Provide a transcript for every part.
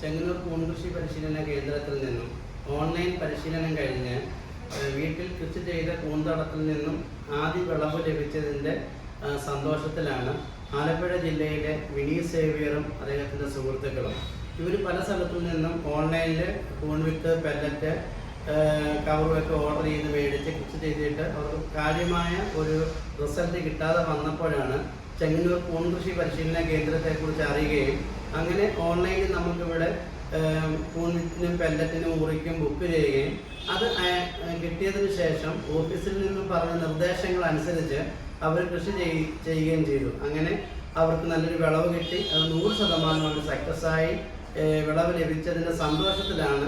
ചെങ്ങന്നൂർ പൂൺകൃഷി പരിശീലന കേന്ദ്രത്തിൽ നിന്നും ഓൺലൈൻ പരിശീലനം കഴിഞ്ഞ് വീട്ടിൽ കൃഷി ചെയ്ത പൂന്തടത്തിൽ നിന്നും ആദ്യ വിളവ് ലഭിച്ചതിന്റെ സന്തോഷത്തിലാണ് ആലപ്പുഴ ജില്ലയിലെ വിനീ സേവിയറും അദ്ദേഹത്തിന്റെ സുഹൃത്തുക്കളും. ഇവർ പല സ്ഥലത്തു നിന്നും ഓൺലൈനിൽ പൂൺവിത്ത് പെല്ലറ്റ് കവറുമൊക്കെ ഓർഡർ ചെയ്ത് മേടിച്ച് കൃഷി ചെയ്തിട്ട് അവർക്ക് കാര്യമായ ഒരു റിസൾട്ട് കിട്ടാതെ വന്നപ്പോഴാണ് ചെങ്ങന്നൂർ പൂൺകൃഷി പരിശീലന കേന്ദ്രത്തെക്കുറിച്ച് അറിയുകയും അങ്ങനെ ഓൺലൈനിൽ നമുക്കിവിടെ ഏം, പെല്ലത്തിനും ഉറിക്കും ബുക്ക് ചെയ്യുകയും അത് കിട്ടിയതിനു ശേഷം ഓഫീസിൽ നിന്ന് പറഞ്ഞ നിർദ്ദേശങ്ങൾ അനുസരിച്ച് അവർ കൃഷി ചെയ്- ചെയ്യുകയും ചെയ്തു. അങ്ങനെ അവർക്ക് നല്ലൊരു വിളവ് കിട്ടി. അത് നൂറ് ശതമാനം അവർ സക്സസ് ആയി. വിളവ് ലഭിച്ചതിന്റെ സന്തോഷത്തിലാണ്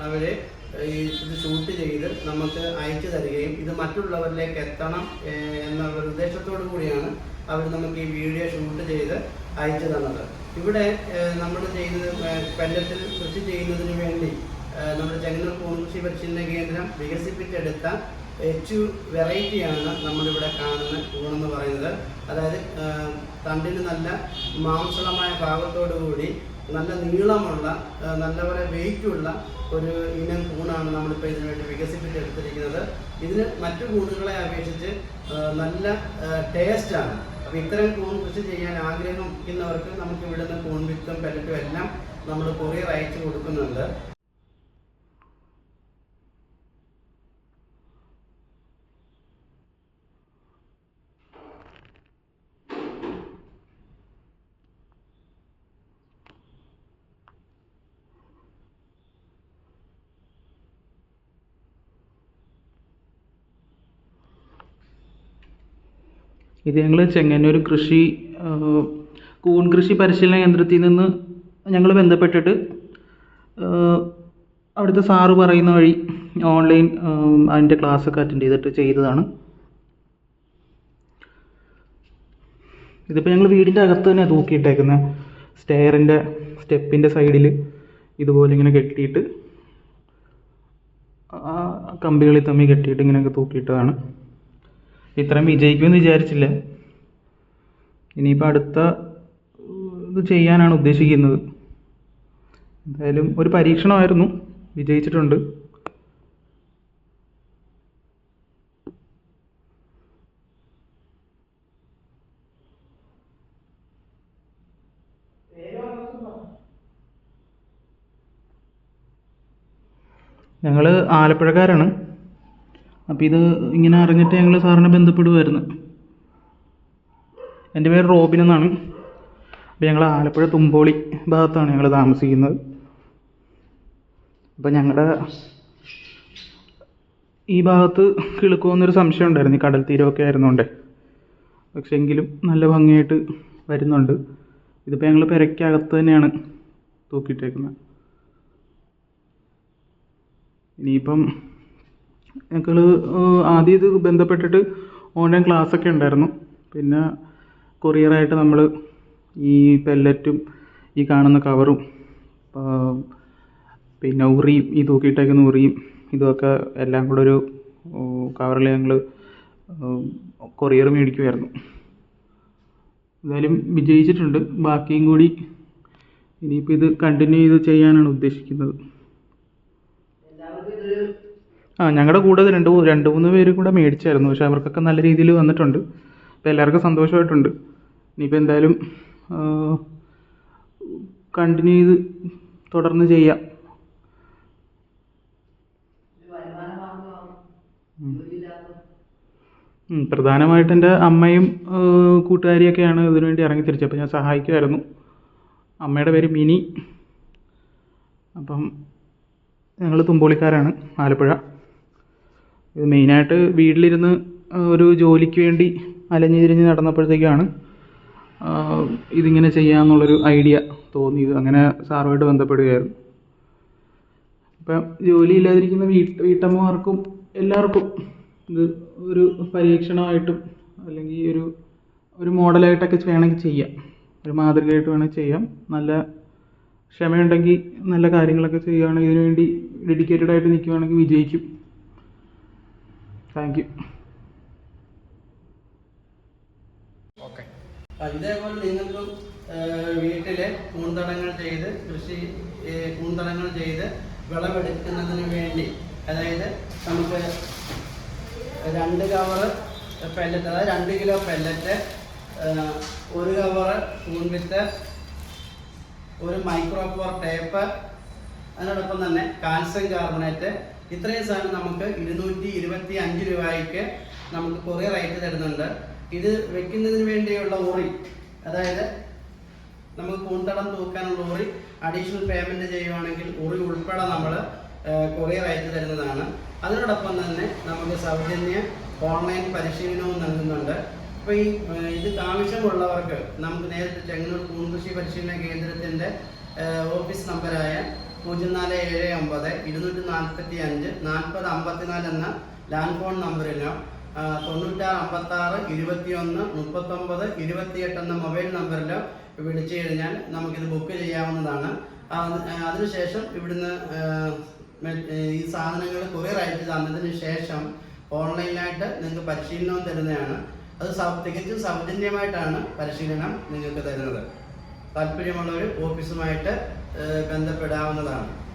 അവർ ഇത് ഷൂട്ട് ചെയ്ത് നമുക്ക് അയച്ചു തരികയും ഇത് മറ്റുള്ളവരിലേക്ക് എത്തണം എന്നുള്ള ഉദ്ദേശത്തോടു കൂടിയാണ് അവർ നമുക്ക് ഈ വീഡിയോ ഷൂട്ട് ചെയ്ത് അയച്ചു തന്നത്. ഇവിടെ നമ്മൾ ചെയ്യുന്നത് പെല്ലറ്റിൽ കൃഷി ചെയ്യുന്നതിന് വേണ്ടി നമ്മുടെ ചെങ്ങന്നൂർ പൂർണകൃഷി പരിശീലന കേന്ദ്രം വികസിപ്പിച്ചെടുത്ത എച്ച് വെറൈറ്റിയാണ് നമ്മളിവിടെ കാണുന്ന ഊണെന്ന് പറയുന്നത്. അതായത് തണ്ടിന് നല്ല മാംസളമായ ഭാഗത്തോടു കൂടി നല്ല നീളമുള്ള നല്ല നല്ലപോലെ വെയിറ്റുള്ള ഒരു ഇനം കൂണാണ് നമ്മളിപ്പോൾ ഇതിനു വേണ്ടി വികസിപ്പിച്ചെടുത്തിരിക്കുന്നത്. ഇതിന് മറ്റു കൂണുകളെ അപേക്ഷിച്ച് നല്ല ടേസ്റ്റാണ് അപ്പോൾ ഇത്തരം കൂൺ കൃഷി ചെയ്യാൻ ആഗ്രഹിക്കുന്നവർക്ക് നമുക്ക് ഇവിടുന്ന് കൂൺ വിത്തും പെല്ലറ്റും എല്ലാം നമ്മൾ കൊറിയർ അയച്ചു കൊടുക്കുന്നുണ്ട്. ഇത് ഞങ്ങൾ ചെങ്ങന്നൂർ കൃഷി കൂൺ കൃഷി പരിശീലന കേന്ദ്രത്തിൽ നിന്ന് ഞങ്ങൾ ബന്ധപ്പെട്ടിട്ട് അവിടുത്തെ സാറ് പറയുന്ന വഴി ഓൺലൈൻ അതിന്റെ ക്ലാസ്സൊക്കെ അറ്റൻഡ് ചെയ്തിട്ട് ചെയ്തതാണ്. ഇതിപ്പോൾ ഞങ്ങൾ വീടിന്റെ അകത്ത് തന്നെ തൂക്കിയിട്ടേക്കുന്നത് സ്റ്റെയറിന്റെ സ്റ്റെപ്പിന്റെ സൈഡിൽ ഇതുപോലെ ഇങ്ങനെ കെട്ടിയിട്ട് കമ്പികളിൽ തമ്മിൽ കെട്ടിയിട്ട് ഇങ്ങനെയൊക്കെ തൂക്കിയിട്ടതാണ്. ഇത്രയും വിജയിക്കുമെന്ന് വിചാരിച്ചില്ല. ഇനിയിപ്പോൾ അടുത്ത ഇത് ചെയ്യാനാണ് ഉദ്ദേശിക്കുന്നത്. എന്തായാലും ഒരു പരീക്ഷണമായിരുന്നു. വിജയിച്ചിട്ടുണ്ട്. ഞങ്ങൾ ആലപ്പുഴക്കാരാണ്. അപ്പോൾ ഇത് ഇങ്ങനെ അറിഞ്ഞിട്ട് ഞങ്ങൾ സാറിനെ ബന്ധപ്പെടുമായിരുന്നു എന്റെ പേര് റോബിൻ എന്നാണ്. അപ്പോൾ ഞങ്ങൾ ആലപ്പുഴ തുമ്പോളി ഭാഗത്താണ് ഞങ്ങൾ താമസിക്കുന്നത്. അപ്പോൾ ഞങ്ങളുടെ ഈ ഭാഗത്ത് കിളുക്കുമെന്നൊരു സംശയം ഉണ്ടായിരുന്നു. ഈ കടൽ തീരമൊക്കെ ആയിരുന്നുകൊണ്ട് പക്ഷെ എങ്കിലും നല്ല ഭംഗിയായിട്ട് വരുന്നുണ്ട്. ഇതിപ്പോൾ ഞങ്ങൾ പെരയ്ക്കകത്ത് തന്നെയാണ് തൂക്കിയിട്ടേക്കുന്നത്. ഇനിയിപ്പം ഞങ്ങൾ ആദ്യം ഇത് ബന്ധപ്പെട്ടിട്ട് ഓൺലൈൻ ക്ലാസ്സൊക്കെ ഉണ്ടായിരുന്നു. പിന്നെ കൊറിയറായിട്ട് നമ്മൾ ഈ പെല്ലറ്റും ഈ കാണുന്ന കവറും പിന്നെ ഉറിയും ഈ തൂക്കിയിട്ടേക്കുന്ന ഉറിയും ഇതൊക്കെ എല്ലാം കൂടെ ഒരു കവറിൽ ഞങ്ങൾ കൊറിയർ മേടിക്കുമായിരുന്നു എന്തായാലും വിജയിച്ചിട്ടുണ്ട്. ബാക്കിയും കൂടി ഇനിയിപ്പോൾ ഇത് കണ്ടിന്യൂ ചെയ്ത് ചെയ്യാനാണ് ഉദ്ദേശിക്കുന്നത്. ആ ഞങ്ങളുടെ കൂടെ രണ്ട് രണ്ട് മൂന്ന് പേര് കൂടെ മേടിച്ചായിരുന്നു. പക്ഷേ അവർക്കൊക്കെ നല്ല രീതിയിൽ വന്നിട്ടുണ്ട്. അപ്പോൾ എല്ലാവർക്കും സന്തോഷമായിട്ടുണ്ട്. ഇനിയിപ്പോൾ എന്തായാലും കണ്ടിന്യൂ ചെയ്ത് തുടർന്ന് ചെയ്യാം. പ്രധാനമായിട്ട് എന്റെ അമ്മയും കൂട്ടുകാരിയൊക്കെയാണ് ഇതിനുവേണ്ടി ഇറങ്ങി തിരിച്ചത് അപ്പോൾ ഞാൻ സഹായിക്കുമായിരുന്നു അമ്മയുടെ പേര് മിനി. അപ്പം ഞങ്ങൾ തുമ്പോളിക്കാരാണ് ആലപ്പുഴ. ഇത് മെയിനായിട്ട് വീട്ടിലിരുന്ന് ഒരു ജോലിക്ക് വേണ്ടി അലഞ്ഞ് തിരിഞ്ഞ് നടന്നപ്പോഴത്തേക്കാണ് ഇതിങ്ങനെ ചെയ്യാമെന്നുള്ളൊരു ഐഡിയ തോന്നിയത്. അങ്ങനെ സാറുമായിട്ട് ബന്ധപ്പെടുകയായിരുന്നു. ഇപ്പം ജോലിയില്ലാതിരിക്കുന്ന വീട്ട് വീട്ടമ്മമാർക്കും എല്ലാവർക്കും ഇത് ഒരു പരീക്ഷണമായിട്ടും അല്ലെങ്കിൽ ഒരു ഒരു മോഡലായിട്ടൊക്കെ വേണമെങ്കിൽ ചെയ്യാം. ഒരു മാതൃകയായിട്ട് വേണമെങ്കിൽ ചെയ്യാം. നല്ല ക്ഷമയുണ്ടെങ്കിൽ നല്ല കാര്യങ്ങളൊക്കെ ചെയ്യുകയാണെങ്കിൽ ഇതിനുവേണ്ടി ഡെഡിക്കേറ്റഡായിട്ട് നിൽക്കുകയാണെങ്കിൽ വിജയിക്കും. Thank you. ഓക്കെ. ഇതേപോലെ നിങ്ങൾക്കും വീട്ടിലെ പൂന്തടങ്ങൾ ചെയ്ത് കൃഷി പൂന്തടങ്ങൾ ചെയ്ത് വിളവെടുക്കുന്നതിന് വേണ്ടി അതായത് നമുക്ക് രണ്ട് കവറ് പെല്ലറ്റ് അതായത് രണ്ട് കിലോ പെല്ലറ്റ് ഒരു കവറ് പൂൺവിത്ത് ഒരു മൈക്രോപോർ ടേപ്പ് അതിനോടൊപ്പം തന്നെ കാൽസ്യം കാർബണേറ്റ് ഇത്രയും സാധനം നമുക്ക് ഇരുന്നൂറ്റി ഇരുപത്തി അഞ്ച് രൂപയ്ക്ക് നമുക്ക് കൊറിയർ ആയിട്ട് തരുന്നുണ്ട്. ഇത് വെക്കുന്നതിന് വേണ്ടിയുള്ള ഓറി അതായത് നമുക്ക് പൂന്തടം തൂക്കാനുള്ള ഓറി അഡീഷണൽ പേയ്മെന്റ് ചെയ്യുവാണെങ്കിൽ ഓറി ഉൾപ്പെടെ നമ്മൾ കൊറിയർ അയച്ചു തരുന്നതാണ്. അതിനോടൊപ്പം തന്നെ നമുക്ക് സൗജന്യ ഓൺലൈൻ പരിശീലനവും നൽകുന്നുണ്ട്. അപ്പോൾ ഈ ഇത് ആവശ്യമുള്ളവർക്ക് നമുക്ക് നേരിട്ട് ചെങ്ങന്നൂർ കൂൺകൃഷി പരിശീലന കേന്ദ്രത്തിന്റെ ഓഫീസ് നമ്പറായ പൂജ്യം നാല് ഏഴ് ഒമ്പത് ഇരുന്നൂറ്റി നാൽപ്പത്തി അഞ്ച് നാൽപ്പത് അമ്പത്തിനാല് എന്ന ലാൻഡ് ഫോൺ നമ്പറിലോ ആ, തൊണ്ണൂറ്റാറ് അമ്പത്താറ് ഇരുപത്തിയൊന്ന് മുപ്പത്തൊമ്പത് ഇരുപത്തിയെട്ട് എന്ന മൊബൈൽ നമ്പറിലോ വിളിച്ചു കഴിഞ്ഞാൽ നമുക്കിത് ബുക്ക് ചെയ്യാവുന്നതാണ്. അതിനുശേഷം ഇവിടുന്ന് ഈ സാധനങ്ങൾ കൊറിയർ അയച്ചു തന്നതിന് ശേഷം ഓൺലൈനായിട്ട് നിങ്ങൾക്ക് പരിശീലനവും തരുന്നതാണ്. അത് തികച്ചും സൗജന്യമായിട്ടാണ് പരിശീലനം നിങ്ങൾക്ക് തരുന്നത്. താല്പര്യമുള്ളവർ ഓഫീസുമായിട്ട് ആ, ബന്ധപ്പെടാവുന്നതാണ്.